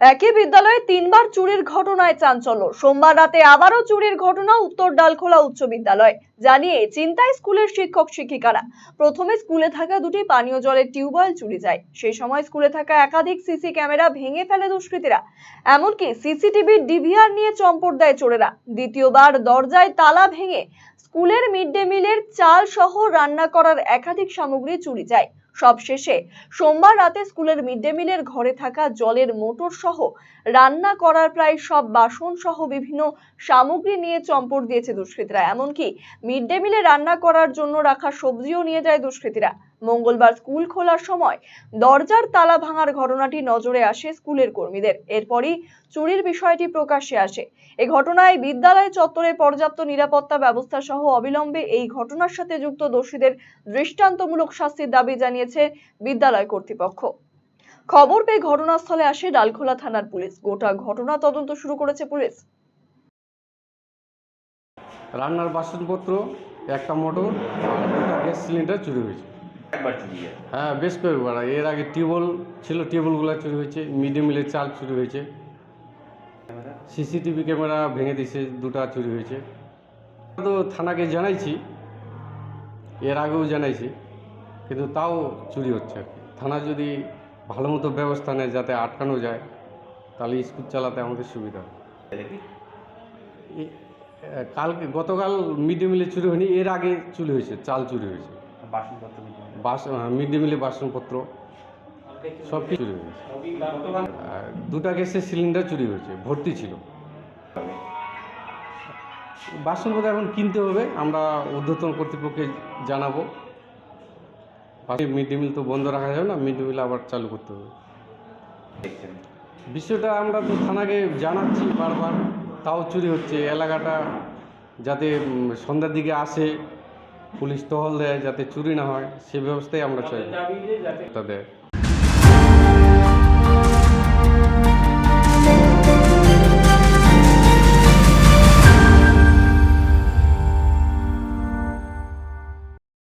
একই বিদ্যালয়ে তিনবার চুরির ঘটনায় চাঞ্চল্য। সোমবার রাতে আবারও চুরির ঘটনা উত্তর ডালখোলা উচ্চ বিদ্যালয়। জানিয়ে চিন্তায় স্কুলের শিক্ষক শিক্ষিকারা, প্রথমে স্কুলে থাকা দুটি পানীয় জলের টিউবওয়েল চুরি যায়। সেই সময় স্কুলে থাকা একাধিক সিসি ক্যামেরা ভেঙে ফেলে দুষ্কৃতীরা। এমনকি সিসিটিভির ডিভিআর নিয়ে চম্পট দেয় চোরেরা। দ্বিতীয়বার দরজায় তালা ভেঙে স্কুলের মিড ডে মিলের চাল সহ রান্না করার একাধিক সামগ্রী চুরি যায়। সবশেষে সোমবার রাতে স্কুলের মিড ডে মিলের ঘরে থাকা জলের মোটর সহ রান্না করার প্রায় সব বাসন সহ বিভিন্ন সামগ্রী নিয়ে চম্পট দিয়েছে দুষ্কৃতীরা। এমনকি মিড ডে মিলে রান্না করার জন্য রাখা সবজিও নিয়ে যায় দুষ্কৃতীরা। মঙ্গলবার স্কুল খোলার সময় দরজার তালা ভাঙার ঘটনাটি নজরে আসে স্কুলের কর্মীদের। এরপরই চুরির বিষয়টি প্রকাশ্যে আসে। এ ঘটনায় বিদ্যালয় চত্বরে পর্যাপ্ত নিরাপত্তা ব্যবস্থা সহ অবিলম্বে এই ঘটনার সাথে যুক্ত দোষীদের দৃষ্টান্তমূলক শাস্তির দাবি জানিয়েছে বিদ্যালয় কর্তৃপক্ষ। খবর পেয়ে ঘটনাস্থলে আসে ডালখোলা থানার পুলিশ। গোটা ঘটনা তদন্ত শুরু করেছে পুলিশ। রান্নার বাসনপত্র, একটা মোটর, আর দুটা গ্যাস সিলিন্ডার চুরি হয়েছে। একবার চুরি যায় হ্যাঁ বেশ কয়েকবার এর আগে টিউবওয়েল ছিল টিউবওয়েলগুলো চুরি হয়েছে মিড ডে মিলের চাল চুরি হয়েছে। সিসিটিভি ক্যামেরা ভেঙে দিয়েছে দুটা চুরি হয়েছে। তো থানাকে জানাইছি এর আগেও জানাইছি কিন্তু তাও চুরি হচ্ছে আর কি। থানা যদি ভালো মতো ব্যবস্থা নেয় যাতে আটকানো যায় তাহলে স্কুল চালাতে আমাদের সুবিধা হয় কালকে গতকাল মিড ডে মিলে চুরি হয়নি এর আগে চুরি হয়েছে চাল চুরি হয়েছে। বাসনপত্র বাস মিড ডে মিলে বাসনপত্র সব কিছু চুরি হয়েছে। দুটা গ্যাসের সিলিন্ডার চুরি হয়েছে ভর্তি ছিল। বাসনপত্র এখন কিনতে হবে আমরা ঊর্ধ্বতন কর্তৃপক্ষকে জানাব। মিড ডে মিল তো বন্ধ রাখা যাবে না মিড ডে মিল আবার চালু করতে হবে। বিষয়টা আমরা তো থানাকে জানাচ্ছি বারবার তাও চুরি হচ্ছে এলাকাটা যাতে সন্ধ্যার দিকে আসে পুলিশ টহল দেয় যাতে চুরি না হয় সে ব্যবস্থাই আমরা চাই। তাদের